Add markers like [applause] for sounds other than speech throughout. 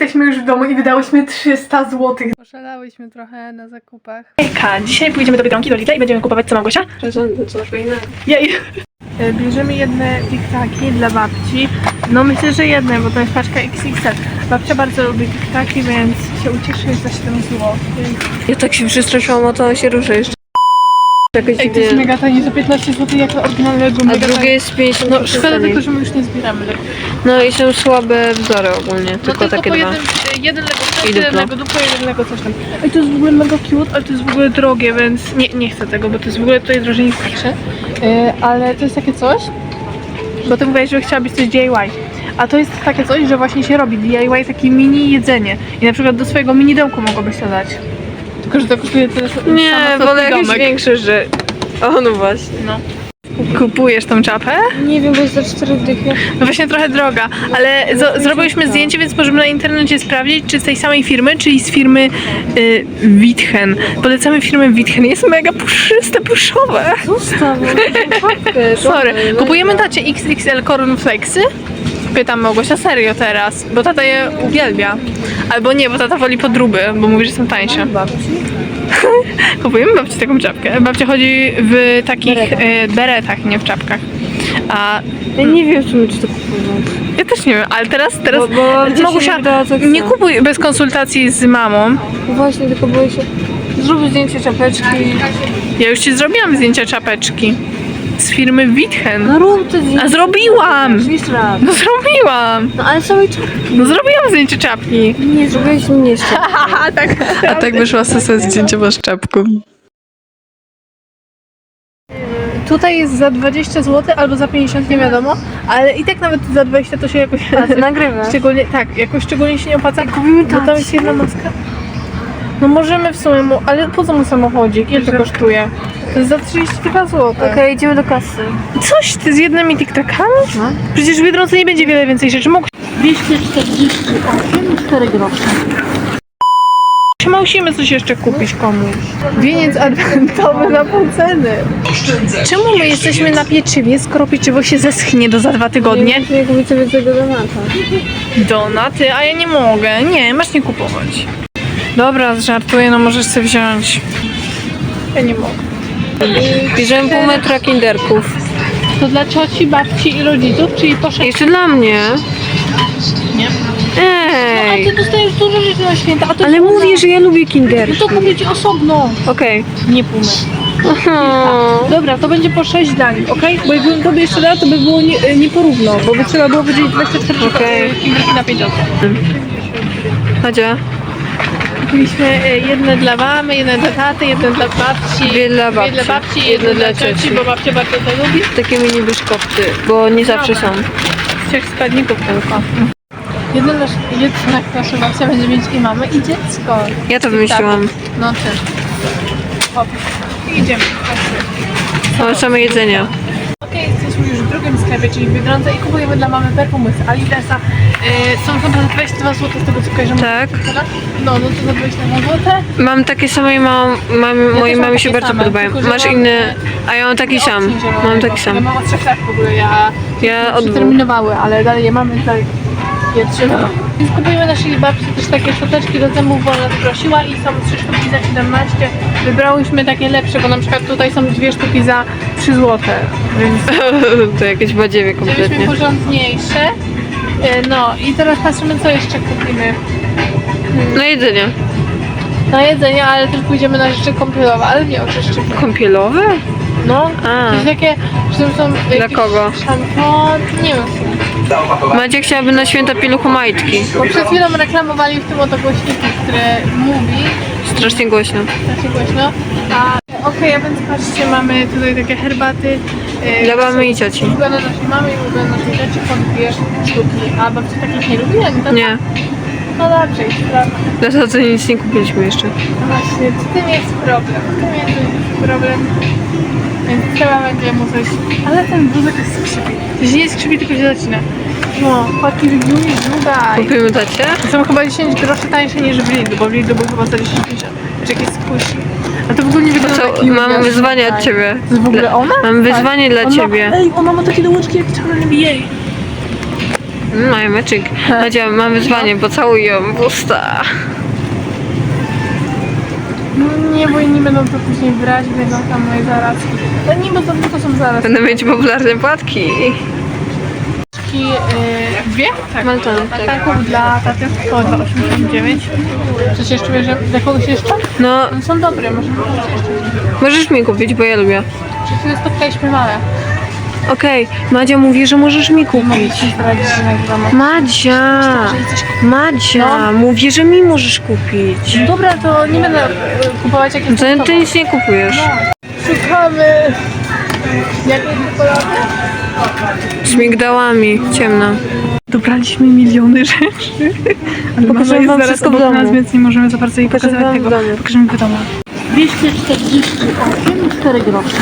Jesteśmy już w domu i wydałyśmy 300 zł. Poszalałyśmy trochę na zakupach. Hejka, dzisiaj pójdziemy do Biedronki, do Lidla i będziemy kupować co Małgosia? Prezenty, co innego. Jej. E, Bierzemy jedne tiktaki dla babci. No myślę, że jedne, bo to jest paczka XXL. Babcia bardzo lubi tiktaki, więc się ucieszy za 7 zł. Ja tak się przestraszyłam, a to się rusza jeszcze. Jakoś Ej, to jest mega tanie, za 15 zł jak to oryginalne Lego. A mega drugie jest 50 No szkoda tylko, że my już nie zbieramy Lego. No i są słabe wzory ogólnie, No tylko takie po dwa. jeden, jeden Lego I coś, jeden duplo. Lego jeden Lego coś tam. Ej, to jest w ogóle mega cute, ale to jest w ogóle drogie, więc nie, nie chcę tego, bo to jest w ogóle tutaj drożej niż patrzę. Yy, ale to jest takie coś, bo ty mówiłaś, że chciałabyś coś DIY. A to jest takie coś, że właśnie się robi DIY takie mini jedzenie. I na przykład do swojego mini dołku mogłabyś to dać. Tylko, że to kosztuje tyle samo Nie, co wolę twój jakieś domek. większe, że... O, no właśnie. No. Kupujesz tą czapę? Nie wiem, bo jest za 4 dychy. No właśnie trochę droga, ale zo- zrobiłyśmy zdjęcie, więc możemy na internecie sprawdzić, czy z tej samej firmy, czyli z firmy y, Witchen. Polecamy firmę Witchen, jest mega puszyste, puszowe. Zostaw, papkę. Sorry, kupujemy tacie XXL Cornflakesy? Pytam Małgosia serio teraz, bo tata je uwielbia. Albo nie, bo tata woli podróby, bo mówi, że są tańsze. [laughs] Kupujemy babci taką czapkę. Babcia chodzi w takich beretach, beretach nie w czapkach. A Ja nie wiem w sumie, czy to kupować. ja też nie wiem, ale teraz, teraz Bo- bo dzieci Małgosia, nie wiadomo, co chcą. nie kupuj bez konsultacji z mamą. Właśnie, tylko boję się... Zrób zdjęcie czapeczki. Ja już ci zrobiłam zdjęcia czapeczki z firmy Witchen. No rób te zdjęcie. A zrobiłam! Jeszcze raz. No zrobiłam! No ale samej czapki. No zrobiłam zdjęcie czapki. Nie, zrobiłeś mnie jeszcze. [laughs] Haha, tak. A tak wyszła sesja zdjęciowa z czapką. Tutaj jest za 20 zł albo za 50, nie wiadomo, ale i tak nawet za 20 to się jakoś... [laughs] A ty nagrywasz? Szczególnie, tak, jakoś szczególnie się nie opłaca. Bo tam jest jedna maska. No możemy w sumie mu, ale po co mu samochodzik? Ile to kosztuje? To jest za 32 zł. Okej, idziemy do kasy. Coś ty z jednymi tiktakami? No. Przecież w Biedronce nie będzie wiele więcej rzeczy. Mógł... 248, 4 grosze. Musimy coś jeszcze kupić komuś. Wieniec adwentowy na pół ceny. Czemu my jesteśmy na pieczywie, skoro pieczywo się zeschnie do za dwa tygodnie? Nie kupić sobie tego donata. Donaty, a ja nie mogę. Nie, masz nie kupować. Dobra, żartuję, no możesz sobie wziąć. Ja nie mogę. Bierzemy pół metra kinderków. To dla cioci, babci i rodziców, czyli po sześć... Jeszcze dla mnie. Nie. A Ej! ty dostajesz dużo rzeczy na święta, a to Ale jest mówię, że ja lubię No kinderki. to kupię ci osobno. Okej. Nie pół metra. Aha. Dobra, to będzie po 6 dań, okej? Bo jakbym tobie jeszcze dała, to by było nie, nie porówno, bo by trzeba było wydzielić 24 Okej. okay. na 5 osób. Chodzia. Kupiliśmy e, jedne dla mamy, jedne dla taty, jedne dla babci. Dwie dla babci. Dwie dla babci, jedne dla cioci, bo babcia bardzo to lubi. Takie mini byszkowty, bo nie zawsze są. Z trzech składników tylko. Jedno jednak nasza babcia będzie mieć i mamę, i dziecko. Ja to wymyśliłam. No też. Hop. Idziemy. Mamy same jedzenia. Okej, jesteśmy już w drugim sklepie, czyli w Biedronce i kupujemy dla mamy perfumy z Alidesa. Yy, są chyba za 22 zł z tego co kojarzę. Tak. No, no to za 22 zł. Mam takie same i mam, mam, mojej też mam mamie się bardzo same, podobają. tylko że Masz mam- inny, a ja mam taki sam. Mam taki Ja sam. mam od 3 lat w ogóle, ja Ja od dwóch. przeterminowały, ale dalej je mamy, dalej je trzymam. Więc kupujemy naszej babci też takie szczoteczki do zębów, bo ona prosiła i są trzy sztuki za 17. Wybrałyśmy takie lepsze, bo na przykład tutaj są dwie sztuki za 3 zł, więc [laughs] To jakieś badziewie wzięliśmy kompletnie. porządniejsze. E, No i teraz patrzymy co jeszcze kupimy. No jedzenie. Na jedzenie, ale też pójdziemy na rzeczy kąpielowe, ale nie oczyszczymy. Kąpielowe? No, A. jakieś takie, że są jakieś kogo? Szampon, nie wiem. Macie chciałaby na święta pieluchu majtki. Bo przed chwilą reklamowali w tym oto głośniki, które mówi Strasznie głośno. strasznie głośno. A okej, a więc patrzcie, mamy tutaj takie herbaty. e, Dla mamy i cioci. Ulubione naszej mamy i ulubione naszej rzeczy po dwie sztuki. A babcia takich nie lubi? tam? Nie. No dobrze, i sprawa. Dla taty nic nie kupiliśmy jeszcze. No właśnie, tym jest problem. Tym jest problem. Więc trzeba będzie mu coś... Ale ten wózek jest skrzypi. To się nie skrzypi, tylko się zacina. No, paki review jest długa. i- Kupimy tacie? Są chyba 10 groszy tańsze niż w Lidlu, bo w Lidlu był chyba za 10 50. Czy jakieś squishy. A to w ogóle nie wygląda Co, mam wyzwanie od ciebie. To jest w ogóle ona? Mam wyzwanie dla ciebie. Ej, ona ma takie dołeczki jak czarny NBA. Mm, Maja meczyk. Madzia, mam wyzwanie, pocałuj ją w usta. No nie, bo inni będą to później brać, będą tam moje zarazki. No nie, bo to tylko są zarazki. Będę mieć popularne płatki. Yy, dwie? Tak. Maltony, tak. Maltanków dla taty to 2,89. Coś jeszcze bierze? Dla kogoś jeszcze? No, One są dobre, może jeszcze. możesz mi kupić, bo ja lubię. Przed chwilą spotkaliśmy mamę. Okej, Madzia mówi, że możesz mi kupić. Że nagrywamy. Madzia! Madzia, mówi, że mi możesz kupić. Dobra, to nie będę e, kupować jakieś Ty, ty nic nie kupujesz. Szukamy. Jakiej czekolady? Z migdałami, ciemna. Dobraliśmy miliony rzeczy. Ale Pokażę mama jest wam zaraz wszystko w obok nas, domu. więc nie możemy za bardzo jej Pokażę pokazywać wam w tego. domu. Pokażemy w domu. 248 4 grosze.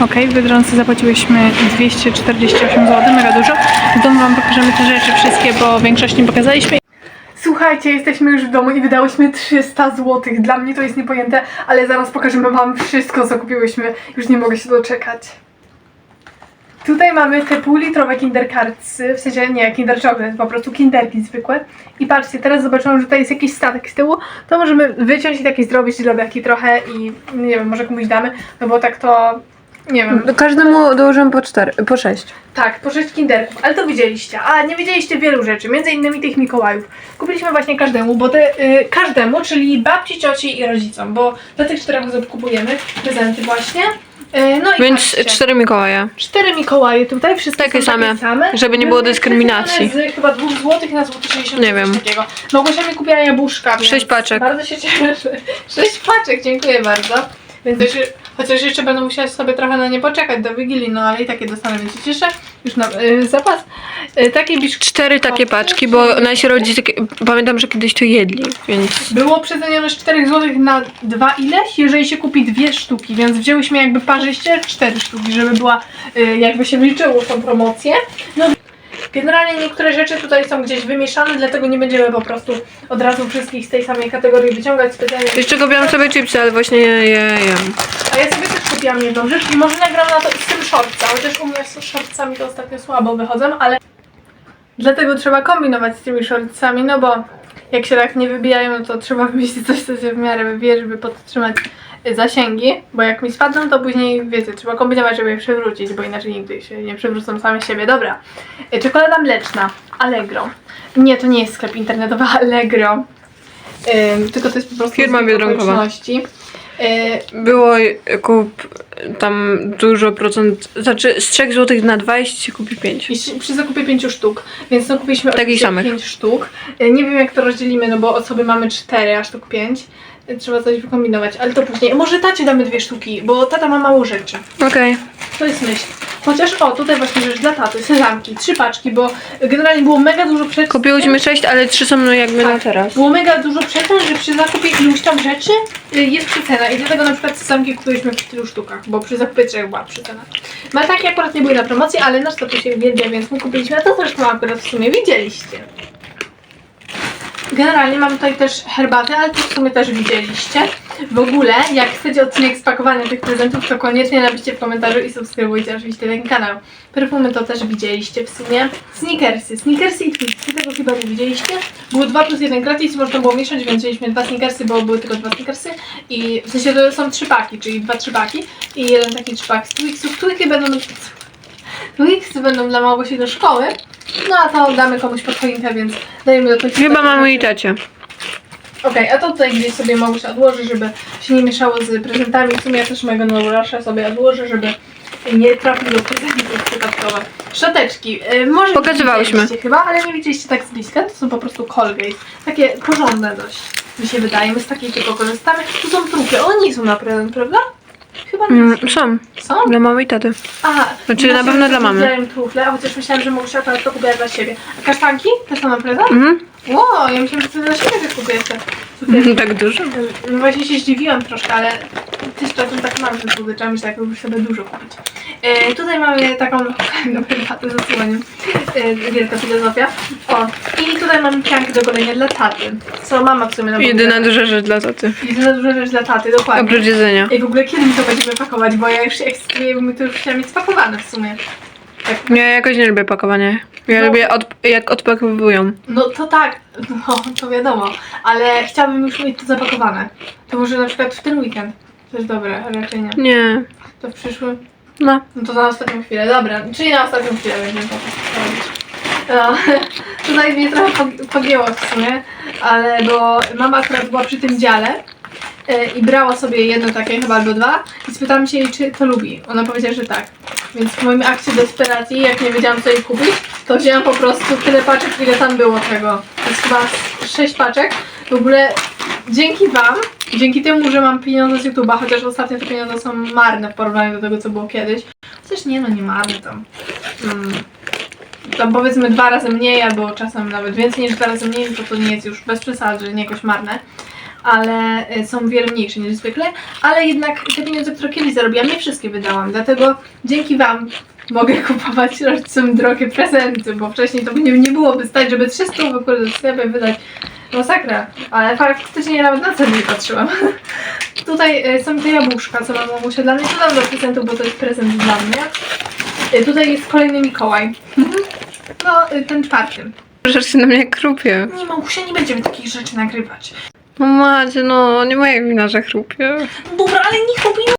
Okej, w Biedronce zapłaciłyśmy 248 zł, mega dużo. W domu Wam pokażemy te rzeczy wszystkie, bo większość nie pokazaliśmy. Słuchajcie, jesteśmy już w domu i wydałyśmy 300 zł. Dla mnie to jest niepojęte, ale zaraz pokażemy Wam wszystko, co kupiłyśmy. Już nie mogę się doczekać. Tutaj mamy te półlitrowe Kinder Cardsy, w sensie nie Kinder po prostu Kinderki zwykłe. I patrzcie, teraz zobaczyłam, że tutaj jest jakiś statek z tyłu, to możemy wyciąć i takie zrobić lodaki trochę i nie wiem, może komuś damy, no bo tak to, nie wiem, Każdemu dołożymy po cztery, po sześć. tak, po sześć kinderków, ale to widzieliście. A nie widzieliście wielu rzeczy, między innymi tych Mikołajów. Kupiliśmy właśnie każdemu, bo te, y, każdemu, czyli babci, cioci i rodzicom, bo dla tych czterech osób kupujemy prezenty właśnie. Y, no i Więc patrzcie, cztery Mikołaje. cztery Mikołaje tutaj, wszystkie Takie są same, takie same. żeby nie było Były dyskryminacji. Z chyba 2 zł na złoty 60 Nie wiem. takiego. Małgosia mi kupiła jabłuszka, więc Sześć paczek. Bardzo się cieszę. [laughs] Sześć paczek, dziękuję bardzo. Więc chociaż jeszcze będę musiała sobie trochę na nie poczekać do Wigilii, no ale i takie dostanę, więc się cieszę. Już na y, zapas. Y, takie biszkopty Cztery takie paczki, bo nasi rodzice, pamiętam, że kiedyś to jedli, więc... było przecenione z 4 zł na dwa ileś, jeżeli się kupi dwie sztuki, więc wzięłyśmy jakby parzyście cztery sztuki, żeby była, y, jakby się liczyło w tą promocję. No, generalnie niektóre rzeczy tutaj są gdzieś wymieszane, dlatego nie będziemy po prostu od razu wszystkich z tej samej kategorii wyciągać specjalnie. Jeszcze kupiłam sobie chipsy, ale właśnie je, je jem. A ja sobie też kupiłam jedną rzecz i może nagram na to z tym shortsa, chociaż u mnie z shortsami to ostatnio słabo wychodzą, ale dlatego trzeba kombinować z tymi shortsami, no bo jak się tak nie wybijają, no to trzeba [laughs] wymyślić coś, co się w miarę wybije, żeby podtrzymać y, zasięgi, bo jak mi spadną, to później, wiecie, trzeba kombinować, żeby je przewrócić, bo inaczej nigdy się nie przewrócą same siebie. Dobra, Y, czekolada mleczna, Allegro. Nie, to nie jest sklep internetowy [laughs] Allegro, Ym, tylko to jest po prostu Firma biedronkowa. okoliczności. E, było kup tam dużo procent, znaczy z 3 zł na 20 się kupi 5. Przy zakupie 5 sztuk, więc no kupiliśmy Takich oczywiście 5 sztuk. E, nie wiem jak to rozdzielimy, no bo osoby mamy 4, aż sztuk 5. Trzeba coś wykombinować, ale to później. Może tacie damy dwie sztuki, bo tata ma mało rzeczy. Okej. To jest myśl. Chociaż o, tutaj właśnie rzecz dla taty, sezamki, trzy paczki, bo generalnie było mega dużo przecen. Kupiłyśmy 6, ale 3 są no jakby na Tak. teraz. Było mega dużo przecen, że przy zakupie iluś tam rzeczy y, jest przecena i dlatego na przykład sezamki kupiliśmy w tylu sztukach, bo przy zakupie trzech była przecena. Maltaki akurat nie były na promocji, ale nasz tatuś się uwielbia, więc my kupiliśmy, a to zresztą akurat w sumie widzieliście. Generalnie mam tutaj też herbatę, ale to w sumie też widzieliście. W ogóle, jak chcecie odcinek spakowania tych prezentów, to koniecznie napiszcie w komentarzu i subskrybujcie oczywiście ten kanał. Perfumy to też widzieliście w sumie. Snickersy, Snickersy i Twixy, tego chyba nie widzieliście. Było 2 plus 1 gratis, można było mieszać, więc wzięliśmy dwa Snickersy, bo były tylko dwa Snickersy. I w sensie to są trzy paki, czyli dwa trzy paki i jeden taki trzypak z Twixów. Twixy będą... Twixy będą dla Małgosi do szkoły, no a to damy komuś pod choinkę, więc dajemy do Twixa. Chyba mamy i tacie. Okej, a to tutaj gdzieś sobie Małgosia odłoży, żeby się nie mieszało z prezentami. W sumie ja też mojego noworoczka sobie odłożę, żeby nie trafił do prezentów przypadkowe. Szczoteczki. Yy, może Pokazywałyśmy. widzieliście chyba, ale nie widzieliście tak z bliska. To są po prostu Colgate. Takie porządne dość, mi się wydaje. My z takiej tylko korzystamy. Tu są trupy. One nie są na prezent, prawda? Chyba nie Mm, są. są. Dla mamy i taty. Aha. Znaczy, na pewno dla mamy. Widziałem trufle, a chociaż myślałam, że Małgosia akurat to kupiła dla siebie. A kasztanki? Też są na prezent? Mhm. Ło, ja myślałam, że to dla siebie też kupujecie. [laughs] Tak [laughs] dużo. No właśnie się zdziwiłam troszkę, ale też czasem tak mam, że słodyczami się tak lubię sobie dużo kupić. E, tutaj mamy taką [laughs] no, herbatę z odsłoniem. E, wielka filozofia. O, i tutaj mamy piankę do golenia dla taty. Co mama w sumie na Jedyna duża rzecz dla taty. Jedyna duża rzecz dla taty, dokładnie. Oprócz jedzenia. Ej, w ogóle kiedy my to będziemy pakować, bo ja już my to już chciałam mieć spakowane w sumie. Ja jakoś nie lubię pakowania. Ja No. lubię od, jak odpakowują. no to tak, no to wiadomo, ale chciałabym już mieć to zapakowane. To może na przykład w ten weekend. To jest dobre, raczej nie. Nie. To w przyszłym. No. No to na ostatnią chwilę, dobra, czyli na ostatnią chwilę będziemy to robić. No, [laughs] tutaj mnie trochę pog- pogięło w sumie, ale bo mama akurat była przy tym dziale e, i brała sobie jedno takie chyba albo dwa i spytałam się jej, czy to lubi. Ona powiedziała, że tak. Więc w moim akcie desperacji, jak nie wiedziałam co jej kupić, to wzięłam po prostu tyle paczek, ile tam było tego. To jest chyba z sześć paczek. W ogóle dzięki wam, dzięki temu, że mam pieniądze z YouTube'a, chociaż ostatnio te pieniądze są marne w porównaniu do tego, co było kiedyś. Chociaż nie, no nie marne tam. Mm. Tam powiedzmy dwa razy mniej, albo czasem nawet więcej niż dwa razy mniej, to to nie jest już bez przesady, nie jakoś marne. Ale y, są wiele mniejsze niż zwykle, ale jednak te pieniądze, które kiedyś zarobiłam, nie wszystkie wydałam, dlatego dzięki Wam mogę [laughs] kupować rodzicom drogie prezenty, bo wcześniej to nie, nie byłoby stać, żeby 300 w ogóle sklepie wydać. Masakra, ale faktycznie nawet na ceny nie patrzyłam. [laughs] Tutaj y, są te jabłuszka, co mam mamusia dla mnie, to dam do prezentu, bo to jest prezent dla mnie. Y, Tutaj jest kolejny Mikołaj. No, y, ten czwarty. Rzecz się na mnie krupie. Nie, mamusia, nie będziemy takich rzeczy nagrywać. No macie, no nie moja wina, że chrupie. Dobra, ale nie kupimy.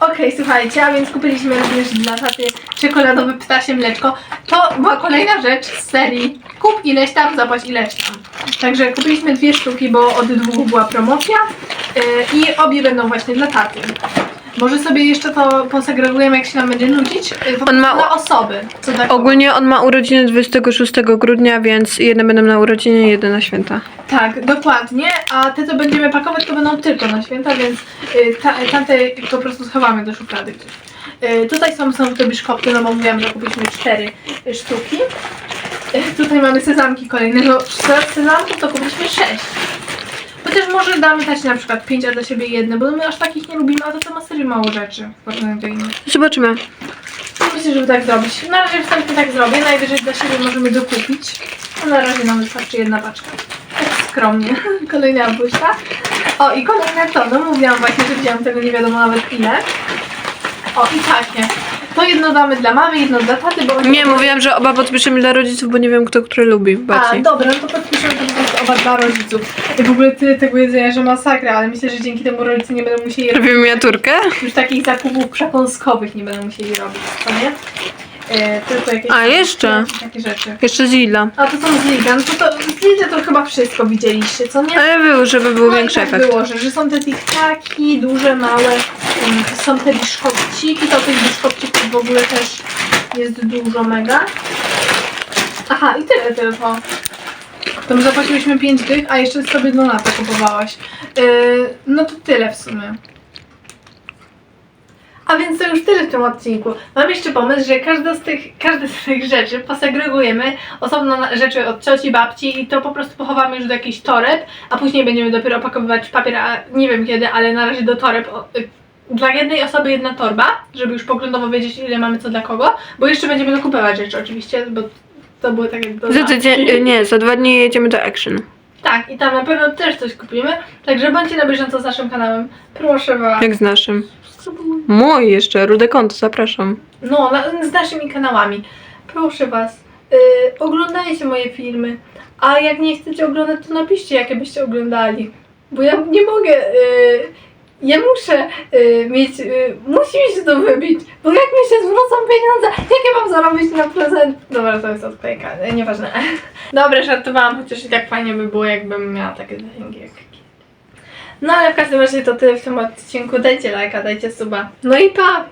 Okej, słuchajcie, a więc kupiliśmy również dla taty czekoladowe ptasie mleczko. To była kolejna rzecz z serii kup ileś tam, zapłać ileś tam. Także kupiliśmy dwie sztuki, bo od dwóch była promocja yy, i obie będą właśnie dla taty. Może sobie jeszcze to posegregujemy, jak się nam będzie nudzić. Yy, po On ma- na osoby. Co tak Ogólnie on ma urodziny 26 grudnia, więc jedne będą na urodziny, jedne na święta. Tak, dokładnie, a te co będziemy pakować to będą tylko na święta, więc y, ta, tamte po prostu schowamy do szuflady gdzieś. Y, tutaj są, są te biszkopty, no bo mówiłam, że kupiliśmy cztery sztuki. Y, tutaj mamy sezamki kolejne, no sezamków to kupiliśmy sześć. Chociaż może damy dać na przykład pięć, a dla siebie jedne, bo my aż takich nie lubimy, a to to ma serio mało rzeczy w porównaniu do innych. Zobaczymy. Myślę, żeby tak zrobić. Na razie wstępnie tak zrobię. Najwyżej dla siebie możemy dokupić. A na razie nam wystarczy jedna paczka. Skromnie. [laughs] Kolejna jabłuszka. O i kolejne to. No mówiłam właśnie, że wziąłam tego nie wiadomo nawet ile. O i takie. To jedno damy dla mamy, jedno dla taty, bo... Nie, mówiłam, że oba podpiszemy dla rodziców, bo nie wiem kto który lubi A, bardziej. dobra, no to podpiszemy to po prostu oba dla rodziców. I w ogóle tyle tego jedzenia, że masakra, ale myślę, że dzięki temu rodzice nie będą musieli Robimy miniaturkę? już takich zakupów przekąskowych nie będą musieli robić, co nie? E, tylko jakieś A, jeszcze. takie rzeczy. Jeszcze z Lidla. A to są z Lidla, no to, to z Lidla to chyba wszystko widzieliście, co nie? Ale było, żeby był no większy i tak efekt. było, że, że są te tiktaki, duże, małe, um, są te biszkopciki, to tych biszkopcików w ogóle też jest dużo, mega. Aha, i tyle tylko. To my zapłaciłyśmy 5 dych, a jeszcze sobie donata kupowałaś. Yy, no to tyle w sumie. A więc to już tyle w tym odcinku. Mam jeszcze pomysł, że każda z tych, każde z tych rzeczy posegregujemy osobno rzeczy od cioci, babci i to po prostu pochowamy już do jakichś toreb, a później będziemy dopiero opakowywać w papier, a nie wiem kiedy, ale na razie do toreb. Y, Dla jednej osoby jedna torba, żeby już poglądowo wiedzieć ile mamy co dla kogo, bo jeszcze będziemy dokupywać rzeczy oczywiście, bo to były takie Za tydzień, nie, za dwa dni jedziemy do Action. Tak, i tam na pewno też coś kupimy, także bądźcie na bieżąco z naszym kanałem. Proszę was. Jak z naszym. Mój jeszcze, rude konto, zapraszam. No, na, z naszymi kanałami. Proszę Was, yy, oglądajcie moje filmy. A jak nie chcecie oglądać, to napiszcie, jakie byście oglądali. Bo ja nie mogę. Yy, ja muszę yy, mieć. Yy, musi mi się to wybić. Bo jak mi się zwrócą pieniądze, jak ja mam zarobić na prezent? Dobra, to jest odklejka, nieważne. [laughs] Dobra, żartowałam, chociaż i tak fajnie by było, jakbym miała takie zasięgi jak no ale w każdym razie to tyle w tym odcinku. Dajcie lajka, dajcie suba. No i pa!